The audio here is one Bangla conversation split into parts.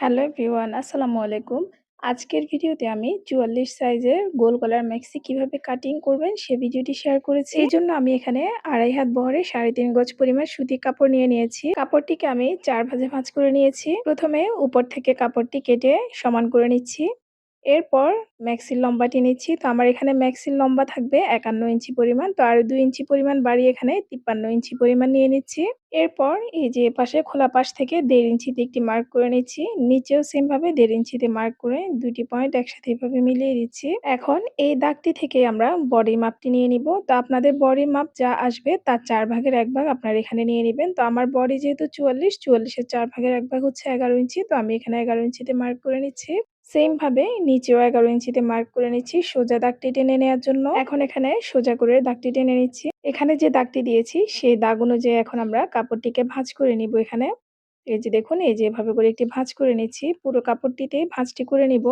হ্যালো ভিওয়ান আসসালামু আলাইকুম। আজকের ভিডিওতে আমি চুয়াল্লিশ সাইজের গোল গলার ম্যাক্সি কীভাবে কাটিং করবেন সে ভিডিওটি শেয়ার করেছি। এই জন্য আমি এখানে আড়াই হাত বহরে সাড়ে তিন গজ পরিমাণ সুতি কাপড় নিয়ে নিয়েছি। কাপড়টিকে আমি চার ভাজে ভাঁজ করে নিয়েছি। প্রথমে উপর থেকে কাপড়টি কেটে সমান করে নিচ্ছি। এরপর ম্যাক্সির লম্বাটি নিচ্ছি। তো আমার এখানে ম্যাক্সির লম্বা থাকবে একান্ন ইঞ্চি পরিমাণ। তো আরও দুই ইঞ্চি পরিমাণ বাড়িয়ে এখানে তিপ্পান্ন ইঞ্চি পরিমাণ নিয়ে নিচ্ছি। এরপর এই যে পাশে খোলা পাশ থেকে দেড় ইঞ্চিতে একটি মার্ক করে নিচ্ছি। নিচেও সেমভাবে দেড় ইঞ্চিতে মার্ক করে দুটি পয়েন্ট একসাথে এভাবে মিলিয়ে দিচ্ছি। এখন এই দাগটি থেকে আমরা বডি মাপটি নিয়ে নিব। তো আপনাদের বডি মাপ যা আসবে তার চার ভাগের এক ভাগ আপনারা এখানে নিয়ে নেবেন। তো আমার বডি যেহেতু চুয়াল্লিশ, চুয়াল্লিশের চার ভাগের এক ভাগ হচ্ছে এগারো ইঞ্চি। তো আমি এখানে এগারো ইঞ্চিতে মার্ক করে নিচ্ছি। সেম ভাবে নিচেও এগারো ইঞ্চিতে মার্ক করে নিচ্ছি, সোজা দাগটি টেনে নেওয়ার জন্য। এখন এখানে সোজা করে দাগটি টেনে নিচ্ছি। এখানে যে দাগটি দিয়েছি, সেই দাগ অনুযায়ী এখন আমরা কাপড়টিকে ভাঁজ করে নিব এখানে। এই যে দেখুন, এই যে এভাবে করে একটি ভাঁজ করে নিচ্ছি, পুরো কাপড়টিতে ভাঁজটি করে নিব।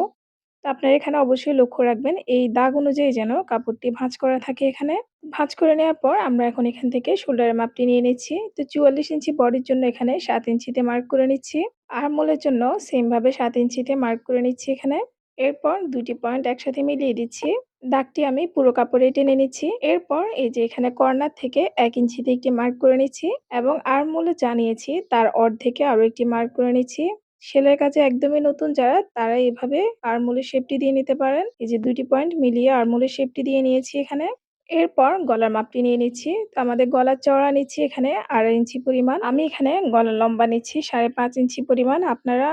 তো আপনারা এখানে অবশ্যই লক্ষ্য রাখবেন, এই দাগ অনুযায়ী যেন কাপড়টি ভাঁজ করা থাকে এখানে। ভাঁজ করে নেওয়ার পর আমরা এখন এখান থেকে শোল্ডারের মাপটি নিয়ে নিচ্ছি। তো চুয়াল্লিশ ইঞ্চি বডির জন্য এখানে সাত ইঞ্চিতে মার্ক করে নিচ্ছি। আরমোলের জন্য সেম ভাবে সাত ইঞ্চিতে মার্ক করে নিচ্ছি এখানে। এরপর দুটি পয়েন্ট একসাথে মিলিয়ে দিচ্ছি। দাগটি আমি পুরো কাপড়ে টেনে নিচ্ছি। এরপর এই যে এখানে কর্নার থেকে এক ইঞ্চিতে একটি মার্ক করে নিচ্ছি এবং আরমোলে জানিয়েছি তার অর্ধেকে আরও একটি মার্ক করে নিচ্ছি। সেলের কাজে একদমই নতুন যারা তারা এভাবে আরমোলের শেপটি দিয়ে নিতে পারেন। এই যে দুটি পয়েন্ট মিলিয়ে আরমোলের শেপটি দিয়ে নিয়েছি এখানে। এরপর গলার মাপটি নিয়ে নিচ্ছি। তো আমাদের গলার চওড়া নিচ্ছি এখানে আড়াই ইঞ্চি পরিমাণ। আমি এখানে গলার লম্বা নিচ্ছি সাড়ে পাঁচ ইঞ্চি পরিমাণ। আপনারা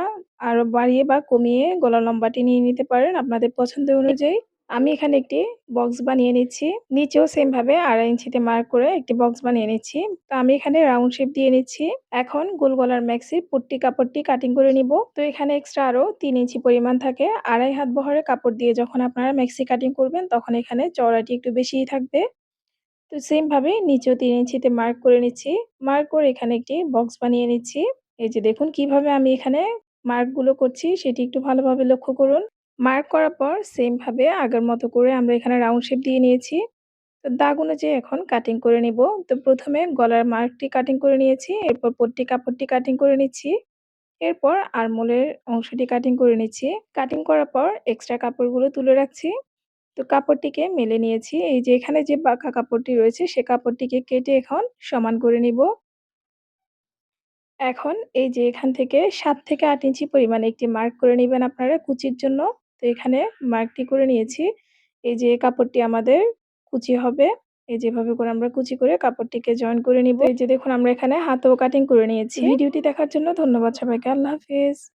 আরও বাড়িয়ে বা কমিয়ে গলার লম্বাটি নিয়ে নিতে পারেন। আপনাদের পছন্দ অনুযায়ী। আমি এখানে একটি বক্স বানিয়ে নিচ্ছি। নিচেও সেম ভাবে আড়াই ইঞ্চিতে মার্ক করে একটি বক্স বানিয়ে নিচ্ছি। তো আমি এখানে রাউন্ড শেপ দিয়ে নিচ্ছি। এখন গোল গলার ম্যাক্সির পুট্টি কাপড়টি কাটিং করে নিব। তো এখানে এক্সট্রা আরও তিন ইঞ্চি পরিমাণ থাকে। আড়াই হাত বহরে কাপড় দিয়ে যখন আপনারা ম্যাক্সি কাটিং করবেন, তখন এখানে চওড়াটি একটু বেশিই থাকবে। তো সেম ভাবে নিচেও তিন ইঞ্চিতে মার্ক করে নিচ্ছি। মার্ক করে এখানে একটি বক্স বানিয়ে নিচ্ছি। এই যে দেখুন কীভাবে আমি এখানে মার্কগুলো করছি, সেটি একটু ভালোভাবে লক্ষ্য করুন। মার্ক করার পর সেম ভাবে আগের মতো করে আমরা এখানে রাউন্ড শেপ দিয়ে নিয়েছি। তো দাগ অনুযায়ী এখন কাটিং করে নিব। তো প্রথমে গলার মার্কটি কাটিং করে নিয়েছি, এরপর পট্টি কাপড়টি কাটিং করে নিচ্ছি, এরপর আরমোলের অংশটি কাটিং করে নিচ্ছি। কাটিং করার পর এক্সট্রা কাপড়গুলো তুলে রাখছি। তো কাপড়টিকে মেলে নিয়েছি। এই যে এখানে যে বাঁকা কাপড়টি রয়েছে, সে কাপড়টিকে কেটে এখন সমান করে নিব। এখন এই যে এখান থেকে সাত থেকে আট ইঞ্চি পরিমাণে একটি মার্ক করে নেবেন আপনারা কুচির জন্য। তো এখানে মার্কটি করে নিয়েছি। এই যে কাপড়টি আমাদের কুচি হবে, এই যেভাবে করে আমরা কুচি করে কাপড়টিকে জয়েন করে নিব। এই যে দেখুন আমরা এখানে হাতেও কাটিং করে নিয়েছি। ভিডিওটি দেখার জন্য ধন্যবাদ সবাইকে, আল্লাহ হাফিজ।